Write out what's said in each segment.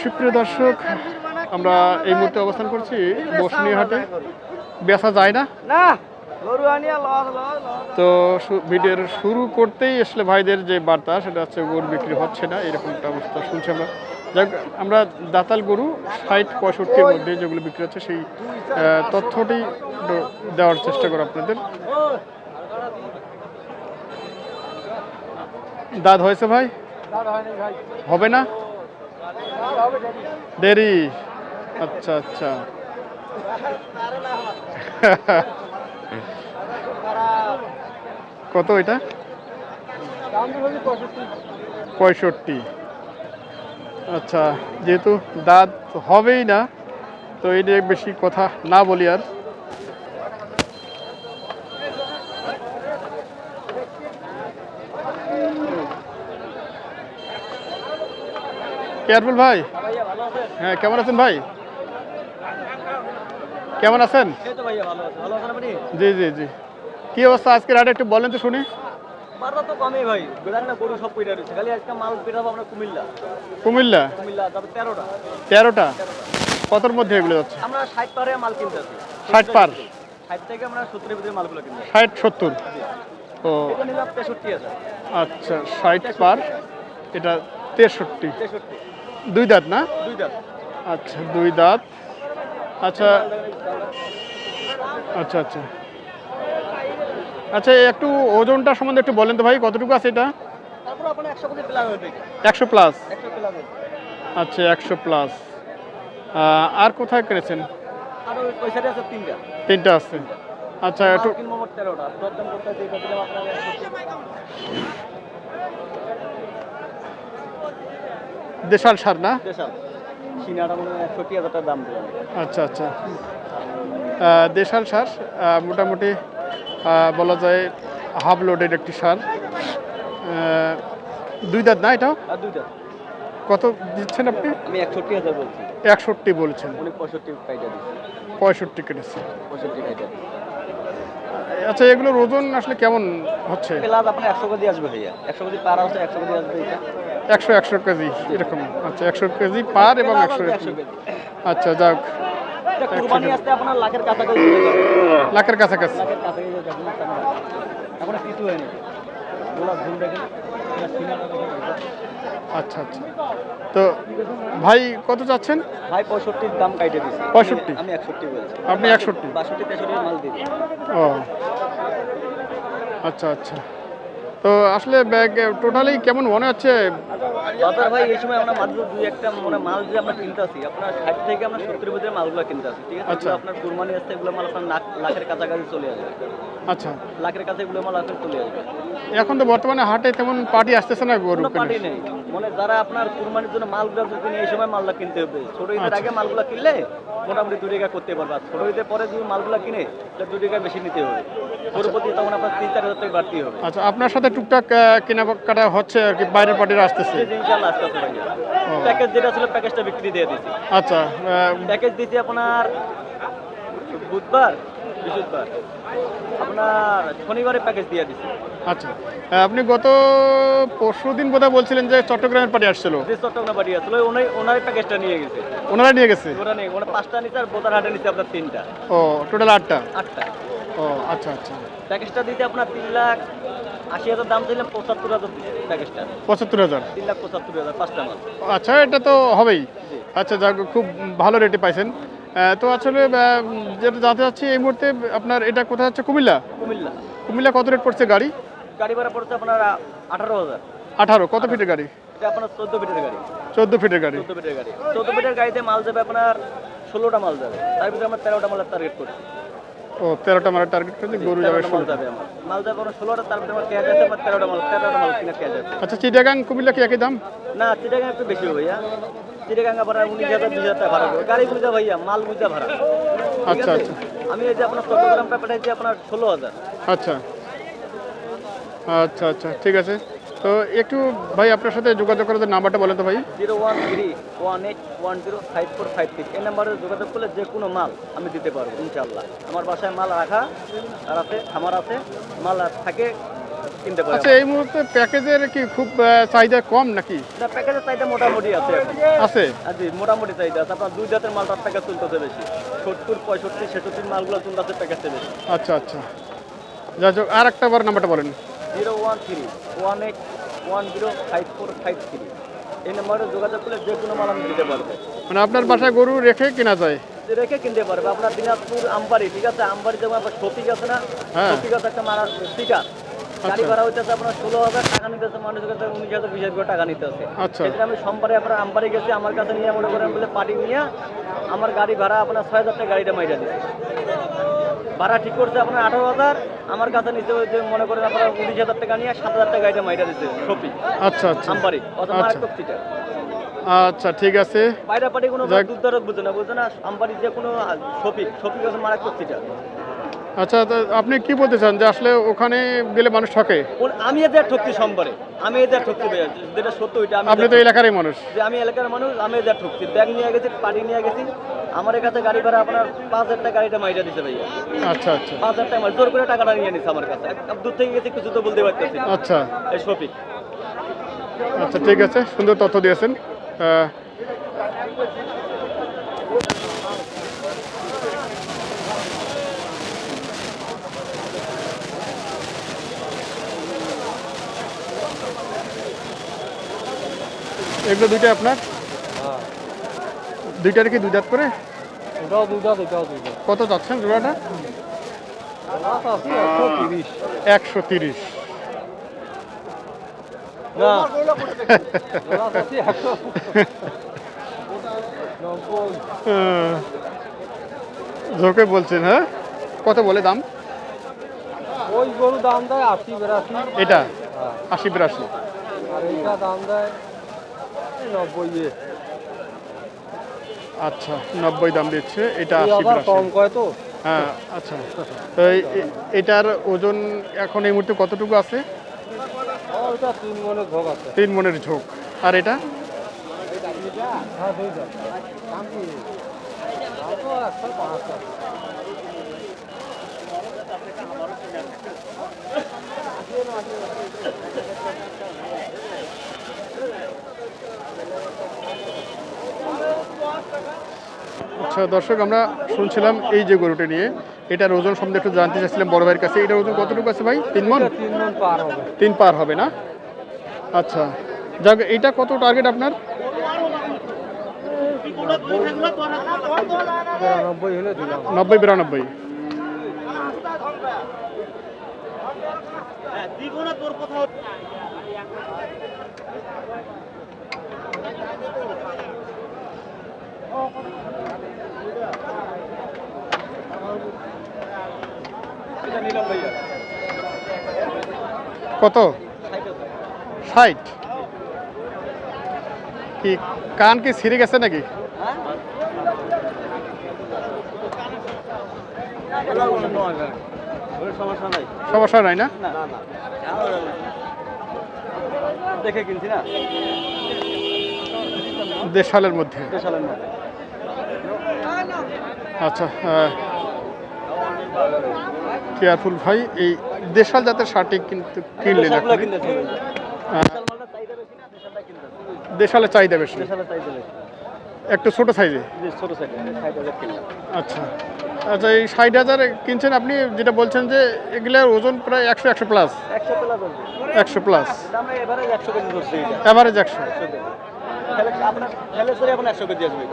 সুপ্রিয় দর্শক আমরা এই মুহূর্তে অবস্থান করছি বসুনিহাটে বেচা যায় না। তো ভিডিওর শুরু করতেই আসলে ভাইদের যে বার্তা সেটা হচ্ছে গরু বিক্রি হচ্ছে না এরকম একটা অবস্থা শুনছি আমরা। যাক আমরা দাতাল গরু ষাট পঁয়ষট্টির মধ্যে যেগুলো বিক্রি হচ্ছে সেই তথ্যটি দেওয়ার চেষ্টা করো আপনাদের। দাঁত হয়েছে ভাই। হবে না? দেরি। আচ্ছা আচ্ছা। কত এটা? পঁয়ষট্টি। আচ্ছা যেহেতু দাঁত হবেই না, তো এই বেশি কথা না বলি আর। কেয়ারফুল ভাই? হ্যাঁ কেমন আছেন ভাই? কেমন আছেন? জি জি জি। কি অবস্থা আজকের আরে একটু বলেন তো শুনি। বারো তো কমই ভাই গরু সব খালি মাল আমরা কুমিল্লা। কুমিল্লা? তারপর কতর মধ্যে এগুলো যাচ্ছে? আমরা পারে মাল কিনতে আছি। পার? থেকে আমরা ভিতরে মালগুলো কিনতে ও। এটা নিলাম তেষট্টি আছে আচ্ছা ষাট পার? এটা তেষট্টি। দুই দাঁত না? আচ্ছা দুই দাঁত। আচ্ছা আচ্ছা আচ্ছা। আচ্ছা একটু ওজনটা সম্বন্ধে একটু বলেন তো ভাই কতটুকু আছে এটা? একশো প্লাস আচ্ছা একশো প্লাস আর কোথায় কিনেছেন? তিনটা। আছে। আচ্ছা একটু মাল কিনবো মোট তেরোটা দরদাম করতে আছে এটা দিলাম আপনাকে দেশাল সার না? আচ্ছা আচ্ছা। দেশাল সার মোটামুটি বলা যায় হাফ লোডের একটি সার। দুই দাঁত না এটাও? কত দিচ্ছেন আপনি? আমি একষট্টি হাজার বলছি। একষট্টি বলছেন। উনি পঁয়ষট্টি পঁয়ষট্টি কেটেছে পঁয়ষট্টি আচ্ছা এগুলোর ওজন আসলে কেমন হচ্ছে? প্লাস আপনার একশো কেজি আসবে ভাইয়া। একশো কেজি পার আছে একশো কেজি আসবে এটা। একশো একশো কেজি এরকম। আচ্ছা একশো কেজি পার এবং একশো আচ্ছা যাক। লাখের কাছাকাছি এখন কিছু হয়নি। আচ্ছা আচ্ছা। তো ভাই কত চাচ্ছেন? ভাই পঁয়ষট্টির দাম কাইটে দিচ্ছি 65 আমি একষট্টি বলছি। আপনি একষট্টি? বাষট্টি মাল দিই ও। আচ্ছা আচ্ছা। তো আসলে ব্যাগ টোটালি কেমন মনে হচ্ছে? বাজার ভাই এই সময় আমরা মাত্র দুই একটা মানে মাল যে আমরা কিনতে আসি আপনার ষাট থেকে আমরা সত্তর ভিতরে মালগুলো কিনতে আসি ঠিক আছে? আচ্ছা। আপনার কুরবানি আসতে এগুলো মাল আপনার লাখের কাছাকাছি চলে আসবে। আচ্ছা। লাখের কাছে এগুলো মাল আপনার চলে আসবে। এখন তো বর্তমানে হাটে তেমন পার্টি আসতেছে না গরু পার্টি নেই। মানে যারা আপনার কুরবানির জন্য মালগুলো কিনে এই সময় মালটা কিনতে হবে। ছোট ঈদের আচ্ছা। আগে মালগুলো কিনলে মোটামুটি দু টাকা করতে পারবে। ছোট ঈদের পরে যদি মালগুলো কিনে তাহলে দু টাকা বেশি নিতে হবে। ওর প্রতি তখন আপনার তিন চার হাজার টাকা বাড়তি হবে। আচ্ছা আপনার সাথে টুকটাক কেনাকাটা হচ্ছে আর কি বাইরের পার্টিরা আসতেছে। জি, ইনশাল্লাহ আসতে আছে ভাইয়া প্যাকেজ যেটা ছিল প্যাকেজটা বিক্রি দিয়ে দিচ্ছি আচ্ছা প্যাকেজ দিচ্ছি আপনার বুধবার বৃহস্পতিবার। আপনার শনিবারে প্যাকেজ দিয়ে দিচ্ছি আচ্ছা আপনি গত পরশু দিন বোধহয় বলছিলেন যে চট্টগ্রামের পার্টি আসছিল। যে চট্টগ্রাম বাড়ি আসলে ওনার ওনার প্যাকেজটা নিয়ে গেছে। ওনারা নিয়ে গেছে? ওরা নেই ওনার পাঁচটা নিচ্ছে আর বোতার হাটে নিচ্ছে আপনার তিনটা। ও টোটাল আটটা? আটটা। ও আচ্ছা আচ্ছা। প্যাকেজটা দিতে আপনার তিন লাখ আশি হাজার দাম ছিলাম পঁচাত্তর হাজার প্যাকেজটা। পঁচাত্তর হাজার? তিন লাখ পঁচাত্তর হাজার পাঁচটা মাল। আচ্ছা এটা তো হবেই। আচ্ছা যাক খুব ভালো রেটে পাইছেন। তো আসলে যেটা জানতে চাচ্ছি এই মুহূর্তে আপনার এটা কোথায় হচ্ছে কুমিল্লা? কুমিল্লা। কুমিল্লা কত রেট পড়ছে গাড়ি? গাড়ি ভাড়া পড়ছে আপনার আঠারো হাজার। আঠারো কত ফিটের গাড়ি? এটা আপনার চোদ্দ ফিটের গাড়ি। চোদ্দ ফিটের গাড়ি। চোদ্দ ফিটের গাড়ি। চোদ্দ ফিটের গাড়িতে মাল যাবে আপনার ষোলোটা মাল যাবে। তার ভিতরে আমরা তেরোটা মালের টার্গেট করছি। ও তেরোটা মারা টার্গেট করছে গরু যাবে মাল যাবে মাল ষোলোটা আমার ক্যাশ আছে তেরোটা মাল তেরোটা মাল কিনা ক্যাশ আছে। আচ্ছা চিটাগাং কুমিল্লা কি একই দাম? না চিটাগাং একটু বেশি হবে ভাইয়া। চিটাগাং ভাড়া উনিশ হাজার বিশ হাজার টাকা ভাড়া হবে। গাড়ি বুঝা ভাইয়া মাল বুঝা ভাড়া। আচ্ছা, আচ্ছা। আমি এই যে আপনার চট্টগ্রামটা পাঠাইছি আপনার ষোলো হাজার। আচ্ছা। আচ্ছা আচ্ছা ঠিক আছে। তো একটু ভাই আপনার সাথে যোগাযোগ করার নাম্বারটা বলে তো ভাই। Zero one three one eight one zero five four five six. এই নাম্বারে যোগাযোগ করলে যে কোনো মাল আমি দিতে পারব ইনশাল্লাহ আমার বাসায় মাল রাখা আর আছে খামার আছে মাল আর থাকে কিনতে পারে আচ্ছা এই মুহূর্তে প্যাকেজের কি খুব চাহিদা কম নাকি? না প্যাকেজের চাহিদা মোটামুটি আছে। আছে? জি মোটামুটি চাহিদা আছে। আপনার দুই জাতের মালটার প্যাকেজ চলতেছে বেশি। সত্তর পঁয়ষট্টি ছেষট্টির মালগুলো চলতেছে প্যাকেজটা বেশি। আচ্ছা আচ্ছা। যা হোক আর একটা বার নাম্বারটা বলেন। Zero one three one eight one zero five four five three এই নাম্বারে যোগাযোগ করলে যে কোনো মাল আমি দিতে পারব মানে আপনার বাসায় গরু রেখে কেনা যায় রেখে কিনতে পারবে আপনার দিনাজপুর আমবাড়ি ঠিক আছে আমবাড়ি যেমন আপনার শপিং আছে না হ্যাঁ। শপিং আছে একটা মারা স্টিকার গাড়ি ভাড়া হইতেছে আপনার ষোলো হাজার টাকা নিতেছে মানুষের কাছে উনিশ হাজার বিশ হাজার টাকা নিতেছে আচ্ছা। সেক্ষেত্রে আমি সোমবারে আপনার আমবাড়ি গেছি আমার কাছে নিয়ে মনে করেন বলে পার্টি নিয়ে আমার গাড়ি ভাড়া আপনার ছয় হাজার টাকা গাড়িটা মাইরা দিচ্ছে ভাড়া ঠিক করছে আপনার আঠারো হাজার। আমার কাছে নিতে হয়েছে মনে করেন আপনার উনিশ হাজার টাকা নিয়ে সাত হাজার টাকা এটা মাইটা দিচ্ছে সপি আচ্ছা আচ্ছা। আমবাড়ি অত আচ্ছা। মারাত্মক সিটার আচ্ছা ঠিক আছে। বাইরে পাটি কোনো। দুধ দরদ বুঝে না বুঝে না আমবাড়ি যে কোনো শপিং শপিং আছে মারাত্মক সিটার আচ্ছা আপনি কি বলতে চান যে আসলে ওখানে গেলে মানুষ ঠকে? আমি এদের ঠকছি সোমবারে। আমি এদের ভাইয়া যেটা সত্য ওইটা আমি আপনি তো এলাকারই মানুষ। যে আমি এলাকার মানুষ আমি এদের ঠকছি। ব্যাগ নিয়ে গেছি পার্টি নিয়ে গেছি। আমার কাছে গাড়ি ভাড়া আপনার পাঁচ হাজার টাকা গাড়িটা মাইটা দিছে ভাইয়া। আচ্ছা আচ্ছা। পাঁচ হাজার টাকা জোর করে টাকাটা নিয়ে নিছে আমার কাছে। দূর থেকে গেছি কিছু তো বলতে পারতেছি আচ্ছা। এই শপিং আচ্ছা ঠিক আছে। সুন্দর তথ্য দিয়েছেন। এগুলো দুইটা আপনার? দুইটার কি দুই দাঁত করে? এটাও কত যাচ্ছেন জোড়াটা? একশো তিরিশ। ঝোঁকে বলছেন হ্যাঁ? কত বলে দাম? ওই গরু দাম দেয় আশি বিরাশি। এটা? আশি বিরাশি। আর এইটা দাম দেয় নব্বই আচ্ছা নব্বই দাম দিচ্ছে এটা বিরাশি কয় তো। হ্যাঁ আচ্ছা। তো এটার ওজন এখন এই মুহূর্তে কতটুকু আছে? তিন আছে। তিন মনের ঝোঁক। আর এটা? আচ্ছা দর্শক আমরা শুনছিলাম এই যে গরুটা নিয়ে। এটার ওজন সম্বন্ধে একটু জানতে চাইছিলাম বড় ভাইয়ের কাছে। এটার ওজন কতটুকু আছে ভাই? তিন মন? তিন পার হবে। তিন পার হবে না? আচ্ছা যাক এটা কত টার্গেট আপনার? নব্বই বিরানব্বই। নিলাম ভাইয়া কত? ষাট। কি কান কি ছিঁড়ে গেছে নাকি? সমস্যা নাই না? দেখে কিনছি না। দেড় সালের মধ্যে মধ্যে। আচ্ছা কেয়ারফুল ভাই এই দেশাল জাতের শার্টটি কিন্তু কিনলেন দেশালের চাহিদা বেশি? দেশালের একটু ছোট সাইজে? আচ্ছা। আচ্ছা এই ষাট হাজার কিনছেন আপনি? যেটা বলছেন যে এগুলার ওজন প্রায় একশো একশো প্লাস একশো প্লাস একশো প্লাস আমরা একশো আপনার এখন একশো কেজি আসবে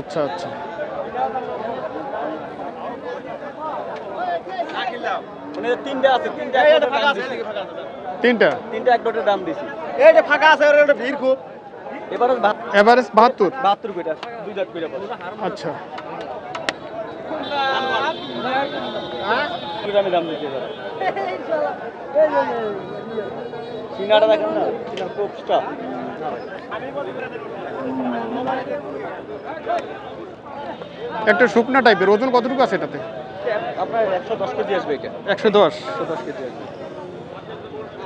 আচ্ছা আচ্ছা। মানে তিনটা আছে তিনটা। তিনটা? তিনটা এক ডটের দাম দিছি। এই যে ফাঁকা আছে ওর ভিড় খুব। এবারে অ্যাভারেজ বাহাত্তর? বাহাত্তর কইটা দুই আচ্ছা। দুই দামে চিনাটা দেখেন না কোপসটা একটা শুকনা টাইপের ওজন কতটুকু আছে এটাতে? আপনার একশো দশ কেজি আসবে এটা একশো দশ? একশো দশ কেজি আসবে।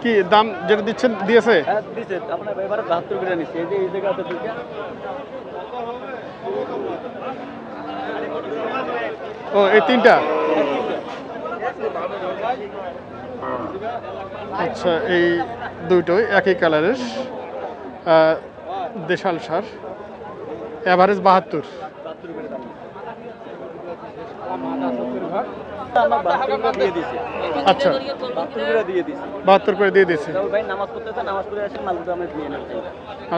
কি দাম যেটা দিচ্ছেন দিয়েছে? হ্যাঁ দিছে আপনার এবারে বাহাত্তর করে নিচ্ছে। এই যে এই জায়গা ও এই তিনটা। আচ্ছা এই দুটোই একই কালারের দেশাল সার। অ্যাভারেজ বাহাত্তর। আচ্ছা। বাহাত্তর করে দিয়ে দিয়েছে।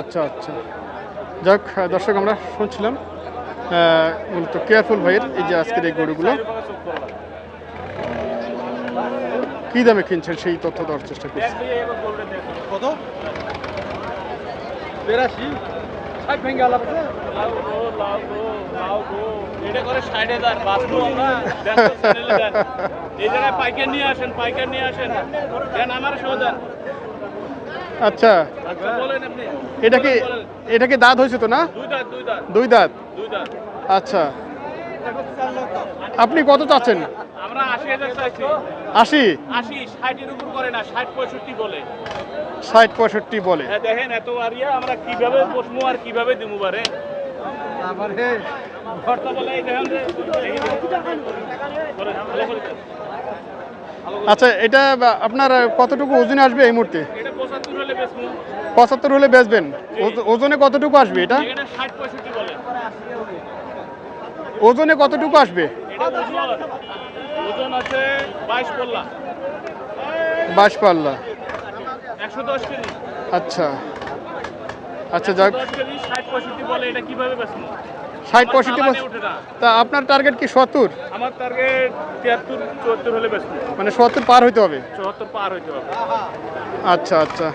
আচ্ছা আচ্ছা। যাক, দর্শক, আমরা শুনছিলাম মূলত কেয়ারফুল ভাইয়ের এই যে আজকের এই গরুগুলো। কি দামে কিনছেন সেই তথ্য দেওয়ার চেষ্টা করছি। কত? বেরাশি। ষাট ভেঙে আলাপ আচ্ছা। আচ্ছা এটা কি এটা কি দাঁত হয়েছে তো না? দুই দাঁত আচ্ছা। আপনি কত চাচ্ছেন? আমরা আশি হাজার চাইছি। আশি? আশি ষাটের উপর করে না ষাট পঁয়ষট্টি বলে। ষাট পঁয়ষট্টি বলে। হ্যাঁ দেখেন এত আরিয়া আমরা কীভাবে বসবো আর কীভাবে দিমু। আচ্ছা এটা আপনার কতটুকু ওজনে আসবে এই মুহূর্তে? পঁচাত্তর হলে বেচবেন। ওজনে কতটুকু আসবে এটা? ওজনে কতটুকু আসবে? ওজন আছে বাইশ পল্লা। বাইশ পাল্লা। একশো দশ কেজি। আচ্ছা। আচ্ছা যাক। ষাট পঁয়ষট্টি। তা আপনার টার্গেট কি সত্তর? আমার টার্গেট তিয়াত্তর চুয়াত্তর হলে বেচবো। মানে সত্তর পার হইতে হবে? চুয়াত্তর পার হইতে হবে। আচ্ছা আচ্ছা।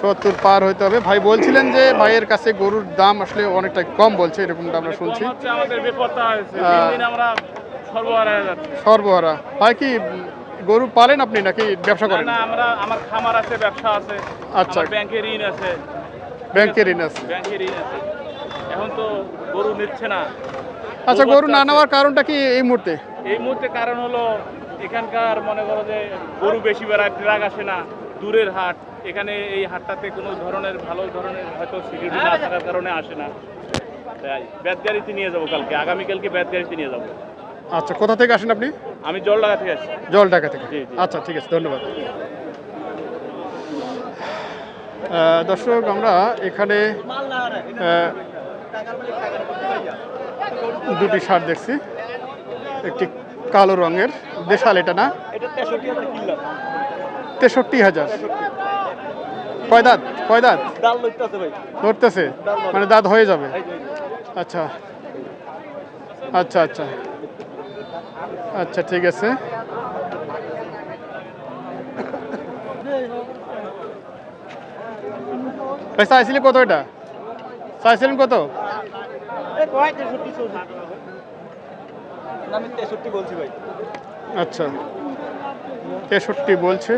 সত্তর পার হইতে হবে। ভাই বলছিলেন যে ভাইয়ের কাছে গরুর দাম আসলে অনেকটা কম বলছে এরকমটা আমরা শুনছি। আমাদের হয়েছে আমরা সর্বহারা হয়ে কি গরু পালেন আপনি নাকি ব্যবসা করেন? না আমরা আমার খামার আছে ব্যবসা আছে। আচ্ছা। ব্যাংকে ঋণ আছে। ব্যাংকের ঋণ আছে। ব্যাংকে ঋণ আছে। এখন তো গরু নিচ্ছে না। আচ্ছা গরু না নেওয়ার কারণটা কি এই মুহূর্তে? এই মুহূর্তে কারণ হলো এখানকার মনে করো যে গরু বেশি বেড়ায় ট্রাক আসে না দূরের হাট। এখানে এই হাটটাতে কোনো ধরনের ভালো ধরনের হয়তো সিকিউরিটি না থাকার কারণে আসে না। ব্যাট গাড়িতে নিয়ে যাব কালকে। আগামীকালকে ব্যাট গাড়িতে নিয়ে যাব। আচ্ছা কোথা থেকে আসেন আপনি? আমি জল লাগা থেকে আসছি। জল ঢাকা থেকে। আচ্ছা ঠিক আছে ধন্যবাদ। দর্শক আমরা এখানে দুটি শার্ট দেখছি। একটি কালো রঙের দেশাল এটা না? তেষট্টি হাজার কয় দাঁত? কয় দাঁত? ধরতেছে মানে দাঁত হয়ে যাবে? আচ্ছা। আচ্ছা আচ্ছা। আচ্ছা ঠিক আছে। চাইছিলি কত এটা? চাইছিলেন কত? আচ্ছা তেষট্টি বলছে।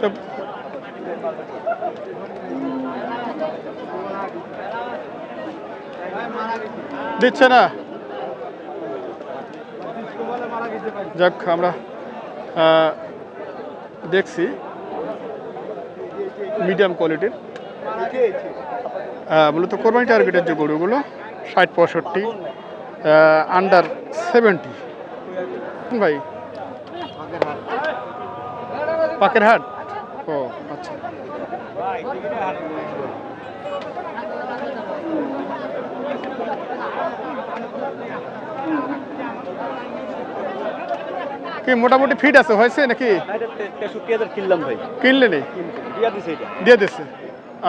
তো দিচ্ছে না? যাক, আমরা দেখছি মিডিয়াম কোয়ালিটির। মূলত কোরবানি টার্গেটের যে গরুগুলো, ষাট, পঁয়ষট্টি আন্ডার সেভেন্টি ভাই, পাকের হাট? ও আচ্ছা। কি মোটামুটি ফিট আছে হয়েছে নাকি? কিনলাম ভাই। কিনলে নি দিছে দিয়ে দিচ্ছে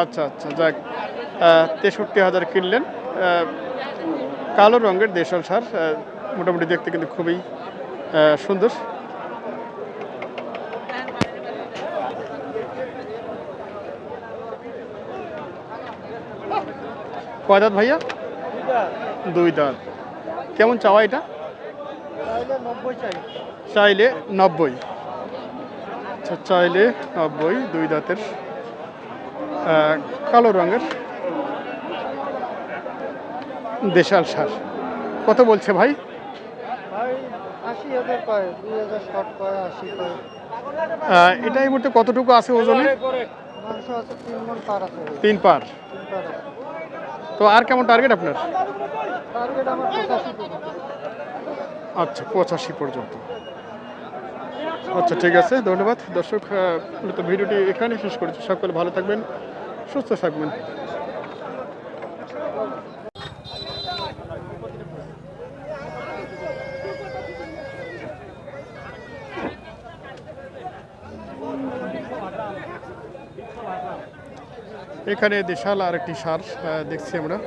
আচ্ছা আচ্ছা যাক। তেষট্টি হাজার কিনলেন। কালো রঙের দেশাল সার মোটামুটি দেখতে কিন্তু খুবই সুন্দর। কয় দাঁত ভাইয়া? দুই দাঁত। কেমন চাওয়া এটা? নব্বই চাই। চাইলে নব্বই। আচ্ছা চাইলে নব্বই দুই দাঁতের কালো রঙের দেশাল সার। কত বলছে ভাই? এটা এই মুহূর্তে কতটুকু আছে ওজনে? তিন পার তো আর কেমন টার্গেট আপনার? আচ্ছা পঁচাশি পর্যন্ত। আচ্ছা ঠিক আছে, ধন্যবাদ। দর্শক মূলত ভিডিওটি এখানে শেষ করেছি। সকলে ভালো থাকবেন, সুস্থ থাকবেন। এখানে দেশাল আর একটি সার দেখছি আমরা।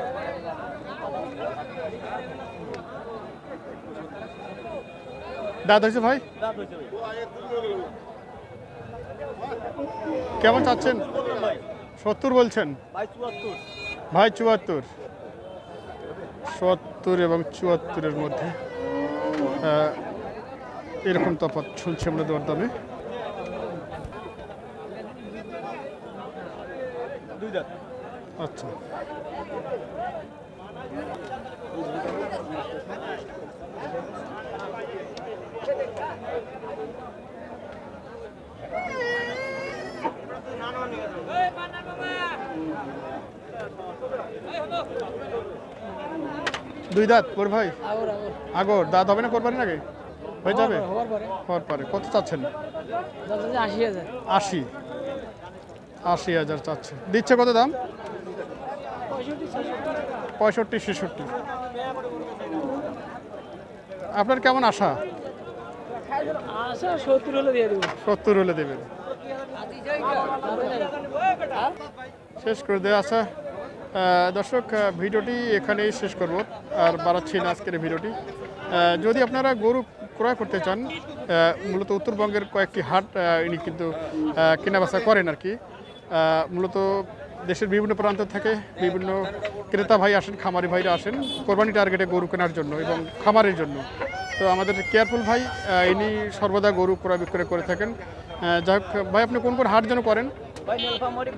দাদা হয়েছে ভাই? কেমন চাচ্ছেন? সত্তর বলছেন? ভাই চুয়াত্তর। সত্তর এবং চুয়াত্তরের মধ্যে এরকম তফাৎ শুনছি আমরা দরদামে আচ্ছা। দুই দাঁত পর ভাই? আগর দাঁত হবে না করবার আগে হয়ে যাবে? হওয়ার পরে কত চাচ্ছেন? আশি আশি। হাজার চাচ্ছে দিচ্ছে কত দাম? পঁয়ষট্টি ছেষট্টি। আপনার কেমন আশা? দেবো। সত্তর হলে দেবেন। শেষ করে দেওয়া আহ, দর্শক ভিডিওটি এখানেই শেষ করব। আর বাড়াচ্ছি না আজকের ভিডিওটি। যদি আপনারা গরু ক্রয় করতে চান মূলত উত্তরবঙ্গের কয়েকটি হাট ইনি কিন্তু কেনাবেচা করেন আর কি। মূলত দেশের বিভিন্ন প্রান্ত থেকে বিভিন্ন ক্রেতা ভাই আসেন খামারি ভাইরা আসেন কোরবানি টার্গেটে গরু কেনার জন্য এবং খামারের জন্য। তো আমাদের কেয়ারফুল ভাই ইনি সর্বদা গরু ক্রয় বিক্রয় করে থাকেন। যাই হোক ভাই আপনি কোন কোন হাট যেন করেন? ভাই নীলফামারি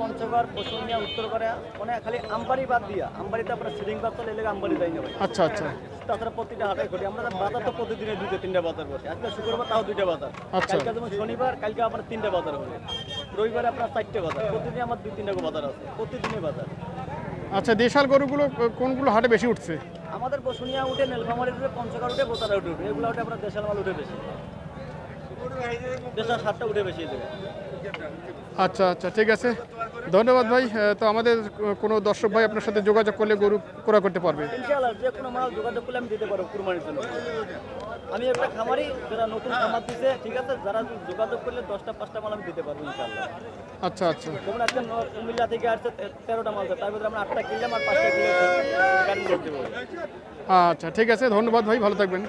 পঞ্চগড় বসুনিয়া উত্তর করে মানে খালি আমবাড়ি বাদ দিয়া। আমবাড়িতে আপনার সিলিং বাদ চলে এলে আমবাড়ি দেয় না ভাই। আচ্ছা আচ্ছা। তাছাড়া প্রতিটা হাটে ঘটি। আমরা বাজার তো প্রতিদিনে দুটো তিনটা বাজার বসে আজকে শুক্রবার তাও দুইটা বাজার। আচ্ছা। কালকে যেমন শনিবার কালকে তিনটা বাজার হবে। রবিবারে আপনার চারটে বাজার। প্রতিদিন আমার দুই তিনটা বাজার আছে। প্রতিদিনই বাজার। আচ্ছা দেশাল গরুগুলো কোনগুলো হাটে বেশি উঠছে? আমাদের বসুনিয়া উঠে নীলফামারি উঠে পঞ্চগড় উঠে বোতারা উঠে উঠে। এগুলো উঠে আপনার দেশাল মাল উঠে বেশি। দেশাল সাতটা উঠে বেশি আচ্ছা আচ্ছা ঠিক আছে। ধন্যবাদ ভাই তো আমাদের কোনো দর্শক ভাই আপনার সাথে যোগাযোগ করলে গরু ক্রয় করতে পারবে। ইনশাআল্লাহ যে কোনো মাল যোগাযোগ করলে আমি দিতে পারব কুরবানির জন্য। আমি একটা খামারি যারা নতুন খামার দিছে ঠিক আছে? যারা যোগাযোগ করলে দশটা পাঁচটা মাল আমি দিতে পারব ইনশাল্লাহ আচ্ছা আচ্ছা। যেমন আজকে কুমিল্লা থেকে আসছে তেরোটা মাল তার ভিতরে আমরা আটটা কিনলাম আর পাঁচটা কিনলাম আচ্ছা ঠিক আছে ধন্যবাদ ভাই ভালো থাকবেন।